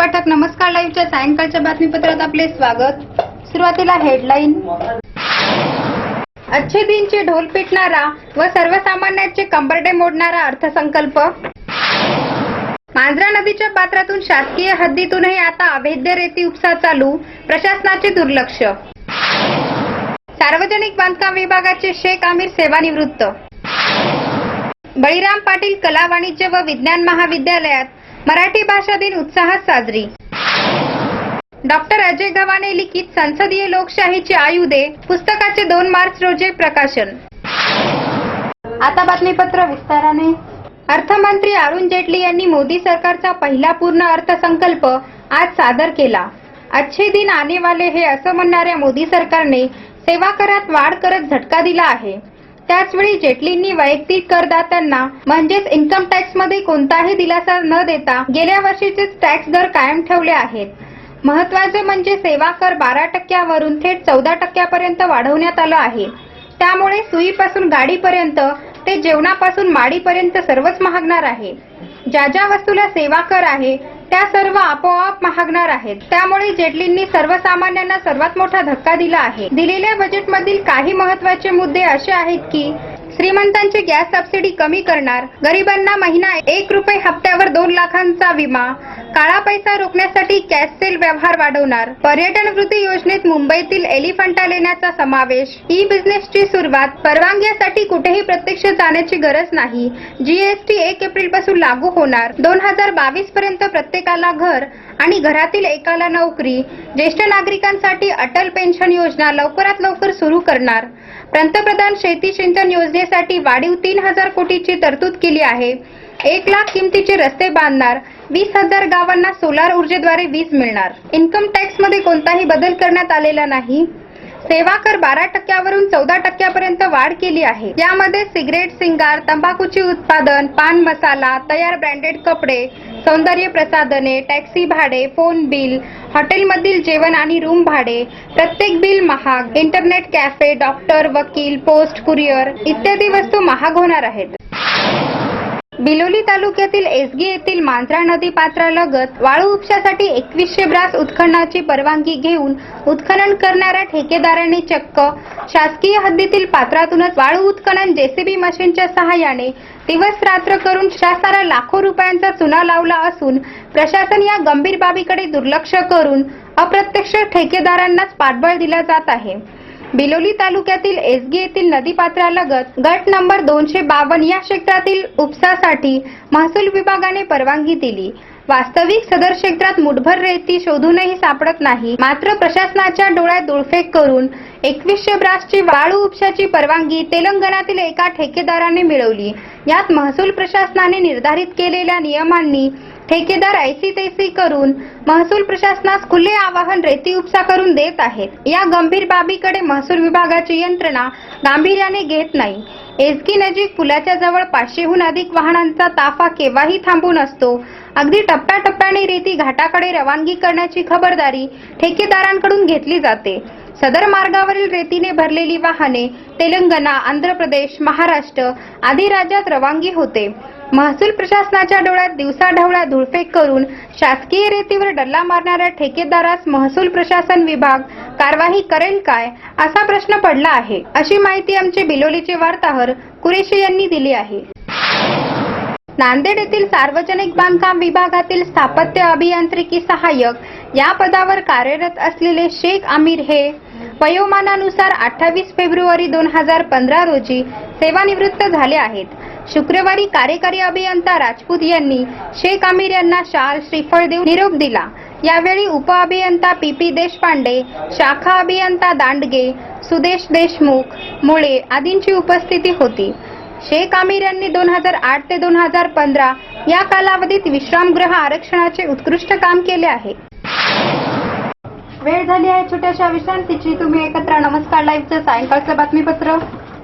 पाठक नमस्कार लाईव्हच्या सायंकाळच्या बातमीपत्रात आपले स्वागत. सुरुवातीला हेडलाईन. अच्छे दिनचे ढोल पिटणारा व सर्वसामान्यांचे कंबरडे मोडणारा अर्थसंकल्प. मांजरा नदीच्या पात्रातून शासकीय हद्दीतूनही आता अवैध रेती उपसा चालू प्रशासनाचे दुर्लक्ष. सार्वजनिक बांधकाम विभागाचे शेख आमिर सेवानिवृत्त. बळीराम पाटील कला वाणिज्य व विज्ञान महाविद्यालयात मराठी भाषा दिन उत्साहात साजरी. डॉक्टर अजय गव्हाणे लिखित संसदीय लोकशाहीची आयुधे पुस्तकाचे दोन मार्च रोजी प्रकाशन. आता बातमीपत्र विस्ताराने. अर्थमंत्री अरुण जेटली यांनी मोदी सरकारचा पहिला पूर्ण अर्थसंकल्प आज सादर केला. अच्छे दिन आने वाले हे असं म्हणणाऱ्या मोदी सरकारने सेवा करात वाढ करत झटका दिला आहे. त्याचवेळी जेटलींनी वैयक्तिक करदात्यांना म्हणजेच इन्कम टॅक्समध्ये कोणताही दिलासा न देता गेल्या वर्षीचेच टॅक्स दर कायम ठेवले आहेत. महत्त्वाचे म्हणजे सेवा कर बारा टक्क्यावरून थेट चौदा टक्क्यापर्यंत वाढवण्यात आलं आहे. त्यामुळे सुईपासून गाडीपर्यंत ते जेवणापासून माडीपर्यंत सर्वच महागणार आहे. ज्या ज्या वस्तूला सेवा कर आहे त्या सर्व आपोआप महागणार आहेत. त्यामुळे जेटलींनी सर्वसामान्यांना सर्वात मोठा धक्का दिला आहे. दिलेल्या बजेटमधील काही महत्त्वाचे मुद्दे असे आहेत की श्रीमंतांची गॅस सबसिडी कमी करणार गरिबांना महिना एक रुपये हप्त्यावर दोन लाखांचा विमा काळा पैसा रोखण्यासाठी कॅश सेल व्यवहार वाढवणार. पर्यटन वृत्ती योजनेत मुंबईतील एलिफंटा लेण्याचा समावेश. ई बिझनेसची सुरुवात परवानग्यासाठी कुठेही प्रत्यक्ष जाण्याची गरज नाही. जीएसटी एक एप्रिलपासून लागू होणार. दोन हजार बावीस पर्यंत प्रत्येकाला घर आणि घरातील एकाला नोकरी. ज्येष्ठ नागरिकांसाठी अटल पेन्शन योजना लवकरात लवकर सुरू करणार. पंतप्रधान शेती सिंचन योजनेसाठी वाढीव तीन हजार कोटीची तरतूद केली आहे. एक लाख किमतीचे रस्ते बांधणार वीस हजार गावांना सोलार ऊर्जेद्वारे वीज मिळणार. इन्कम टॅक्समध्ये कोणताही बदल करण्यात आलेला नाही. सेवा कर बारा टक्क्यावरून चौदा टक्क्यापर्यंत वाढ केली आहे. यामध्ये सिगरेट सिंगार तंबाखूचे उत्पादन पान मसाला तयार ब्रँडेड कपडे सौंदर्य प्रसाधने टॅक्सी भाडे फोन बिल हॉटेलमधील जेवण आणि रूम भाडे प्रत्येक बिल महाग इंटरनेट कॅफे डॉक्टर वकील पोस्ट कुरिअर इत्यादी वस्तू महाग होणार आहेत. बिलोली तालुक्यातील एसगी येथील मांजरा नदी पात्रालगत वाळू उपशासाठी एकवीसशे ब्रास उत्खननाची परवानगी घेऊन उत्खनन करणाऱ्या ठेकेदारांनी चक्क शासकीय हद्दीतील पात्रातूनच वाळू उत्खनन जेसीबी मशीनच्या सहाय्याने दिवस रात्र करून शासनाला लाखो रुपयांचा चुना लावला असून प्रशासन या गंभीर बाबीकडे दुर्लक्ष करून अप्रत्यक्ष ठेकेदारांनाच पाठबळ दिला जात आहे. बिलोली तालुक्यातील एसगी येथील नदीपात्रालगत गट नंबर दोनशे बावन्न या क्षेत्रातील उपसासाठी महसूल विभागाने परवानगी दिली. वास्तविक सदर क्षेत्रात मुठभर रेती शोधूनही सापडत नाही. मात्र प्रशासनाच्या डोळ्यात दुळफेक करून एकवीसशे ब्रासची वाळू उपशाची परवानगी तेलंगणातील एका ठेकेदाराने मिळवली. यात महसूल प्रशासनाने निर्धारित केलेल्या नियमांनी ठेकेदार ऐसी तैसी करून महसूल प्रशासनास खुले आवाहन रेती उपसा करून देत आहेत. या गंभीर बाबीकडे महसूल विभागाची यंत्रणा गांभीर्याने घेत नाही. एसकी नजीक पुलाच्या जवळ पाचशेहून अधिक वाहनांचा ताफा केव्हाही थांबून असतो. अगदी टप्प्याटप्प्याने रेती घाटाकडे रवानगी करण्याची खबरदारी ठेकेदारांकडून घेतली जाते. सदर मार्गावरील रेतीने भरलेली वाहने तेलंगणा आंध्र प्रदेश महाराष्ट्र आदी राज्यात रवानगी होते. महसूल प्रशासनाच्या डोळ्यात दिवसाढवळा धुळफेक करून शासकीय रेतीवर डल्ला मारणाऱ्या ठेकेदारास महसूल प्रशासन विभाग कारवाई करेल काय असा प्रश्न पडला आहे अशी माहिती आमचे बिलोलीचे वार्ताहर कुरेशी यांनी दिली आहे. नांदेड येथील सार्वजनिक बांधकाम विभागातील स्थापत्य अभियांत्रिकी सहाय्यक या पदावर कार्यरत असलेले शेख आमिर हे वयोमानानुसार अठ्ठावीस फेब्रुवारी दोन हजार पंधरा रोजी सेवानिवृत्त झाले आहेत. शुक्रवारी कार्यकारी अभियंता राजपूत यांनी शेख आमिर यांना शाल श्रीफळ देऊन निरोप दिला. यावेळी उपअभियंता पी पी देशपांडे शाखा अभियंता दांडगे सुदेश देशमुख मुळे आदींची उपस्थिती होती. शेख आमिर यांनी दोन हजार आठ ते दोन हजार पंधरा या कालावधीत विश्रामगृह आरक्षणाचे उत्कृष्ट काम केले आहे. वेळ झाली आहे छोट्याशा विश्रांतीची. तुम्ही एकत्र नमस्कार. लाईव्हचं सायंकाळचं बातमीपत्र.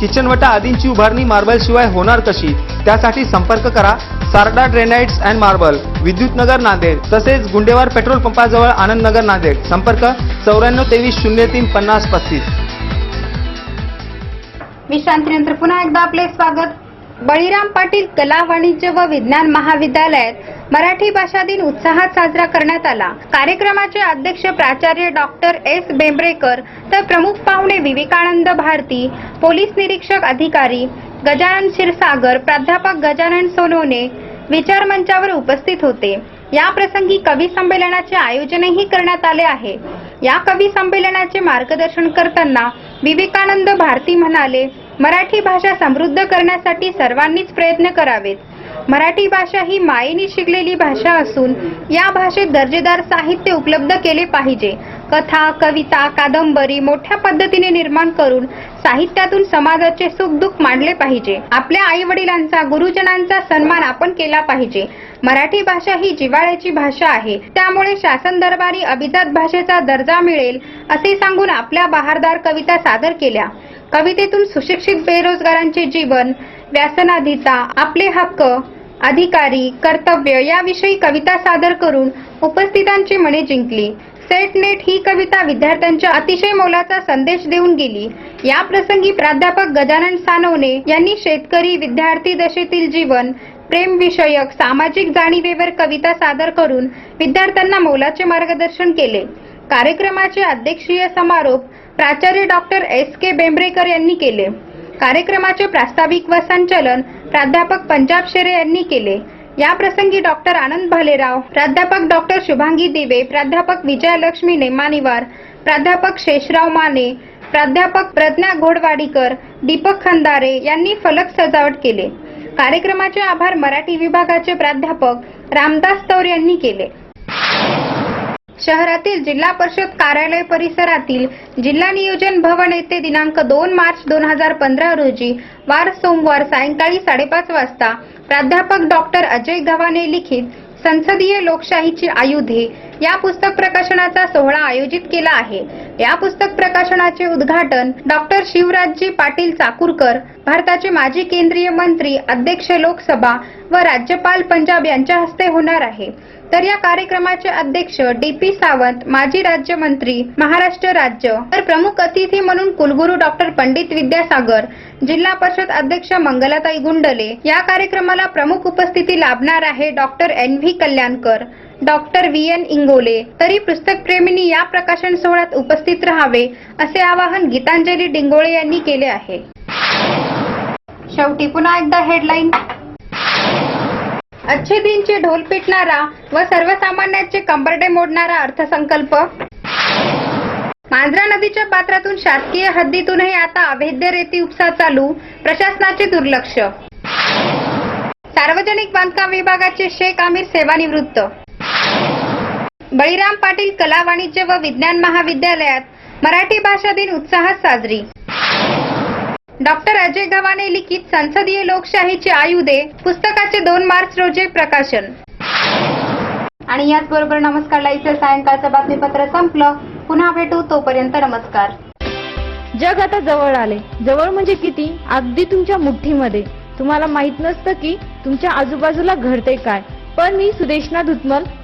किचनवटा आदींची उभारणी मार्बल शिवाय होणार कशी? त्यासाठी संपर्क करा. Sarda granites and marble Vidyutnagar Nanded तसेच गुंडेवार पेट्रोल पंपाजवळ आनंदनगर नांदेड. संपर्क चौऱ्याण्णव तेवीस शून्य तीन पन्नास पस्तीस. विश्रांतीनंतर पुन्हा एकदा आपले स्वागत. बळीराम पाटील कला वाणिज्य व विज्ञान महाविद्यालयात मराठी भाषा दिन उत्साहात साजरा करण्यात आला. कार्यक्रमाचे अध्यक्ष प्राचार्य डॉक्टर एस बेंबरेकर तर प्रमुख पाहुणे विवेकानंद भारती पोलीस निरीक्षक अधिकारी गजानन क्षीरसागर प्राध्यापक गजानन सोनवणे विचार मंचावर उपस्थित होते. या प्रसंगी कवी संमेलनाचे आयोजनही करण्यात आले आहे. या कवी संमेलनाचे मार्गदर्शन करताना विवेकानंद भारती म्हणाले मराठी भाषा समृद्ध करण्यासाठी सर्वांनीच प्रयत्न करावेत. मराठी भाषा ही मायेने शिकलेली भाषा असून या भाषेत दर्जेदार साहित्य उपलब्ध केले पाहिजे. कथा कविता कादंबरी मोठ्या पद्धतीने निर्माण करून साहित्यातून समाजाचे सुखदुःख मांडले पाहिजे. आपल्या आई वडिलांचा गुरुजनांचा सन्मान आपण केला पाहिजे. मराठी भाषा ही जिव्हाळ्याची भाषा आहे. त्यामुळे शासन दरबारी अभिजात भाषेचा दर्जा मिळेल असे सांगून आपल्या बहारदार कविता सादर केल्या. कवितेतून सुशिक्षित बेरोजगारांचे जीवन व्यासनाधीता आपले हक्क अधिकारी कर्तव्य याविषयी कविता सादर करून उपस्थितांची मने जिंकली. सेट नेट ही कविता विद्यार्थ्यांच्या अतिशय मोलाचा संदेश देऊन गेली. या प्रसंगी प्राध्यापक गजानन सानवणे यांनी शेतकरी विद्यार्थी दशेतील जीवन प्रेम विषयक सामाजिक जाणीवेवर कविता सादर करून विद्यार्थ्यांना मोलाचे मार्गदर्शन केले. कार्यक्रमाचे अध्यक्षीय समारोप प्राचार्य डॉक्टर एस के बेंबरेकर यांनी केले. कार्यक्रमाचे प्रास्ताविक व संचलन प्राध्यापक पंजाब शेरे यांनी केले. या प्रसंगी डॉक्टर आनंद भालेराव प्राध्यापक डॉक्टर शुभांगी दिवे प्राध्यापक विजयलक्ष्मी नेमानीवार प्राध्यापक शेषराव माने प्राध्यापक प्रज्ञा घोडवाडीकर दीपक खंदारे यांनी फलक सजावट केले. कार्यक्रमाचे आभार मराठी विभागाचे प्राध्यापक रामदास तौर यांनी केले. शहरातील जिल्हा परिषद कार्यालय परिसरातील जिल्हा नियोजन भवन येथे दिनांक दोन मार्च दोन हजार पंधरा रोजी वार सोमवार सायंकाळी साडेपाच वाजता प्राध्यापक डॉक्टर अजय गव्हाणे लिखित संसदीय लोकशाहीची आयुधे या पुस्तक प्रकाशनाचा सोहळा आयोजित केला आहे. या पुस्तक प्रकाशनाचे उद्घाटन डॉक्टर शिवराजजी पाटील चाकूरकर भारताचे माजी केंद्रीय मंत्री अध्यक्ष लोकसभा व राज्यपाल पंजाब यांच्या हस्ते होणार आहे. तर या कार्यक्रमाचे अध्यक्ष डी पी सावंत माजी राज्यमंत्री महाराष्ट्र राज्य तर प्रमुख अतिथी म्हणून कुलगुरू डॉक्टर पंडित विद्यासागर जिल्हा परिषद अध्यक्ष मंगलाताई गुंडले. या कार्यक्रमाला प्रमुख उपस्थिती लाभणार आहे doctor N V Kalyankar. Doctor V N Ingole. तरी पुस्तक प्रेमींनी या प्रकाशन सोहळ्यात उपस्थित राहावे असे आवाहन गीतांजली डिंगोळे यांनी केले आहे. शेवटी पुन्हा एकदा हेडलाईन अच्छे दिनचे ढोल पिटणारा व सर्वसामान्यांचे कंबरडे मोडणारा अर्थसंकल्प. मांजरा नदीच्या पात्रातून शासकीय हद्दीतूनही आता अवैध रेती उपसा चालू प्रशासनाचे दुर्लक्ष. सार्वजनिक बांधकाम विभागाचे शेख आमिर सेवानिवृत्त. बळीराम पाटील कला वाणिज्य व विज्ञान महाविद्यालयात मराठी भाषा दिन उत्साहात साजरी. डॉक्टर अजय गव्हाणे लिखित संसदीय लोकशाहीची आयुधे पुस्तकाचे दोन मार्च रोजी प्रकाशन. आणि याचबरोबर नमस्कार लाईव्ह सायंकाळचं बातमीपत्र संपलं. पुन्हा भेटू तोपर्यंत नमस्कार. जग आता जवळ आले. जवळ म्हणजे किती? अगदी तुमच्या मुठ्ठीमध्ये. तुम्हाला माहीत नसतं की तुमच्या आजूबाजूला घडते काय. पण मी सुदेशना धुतमल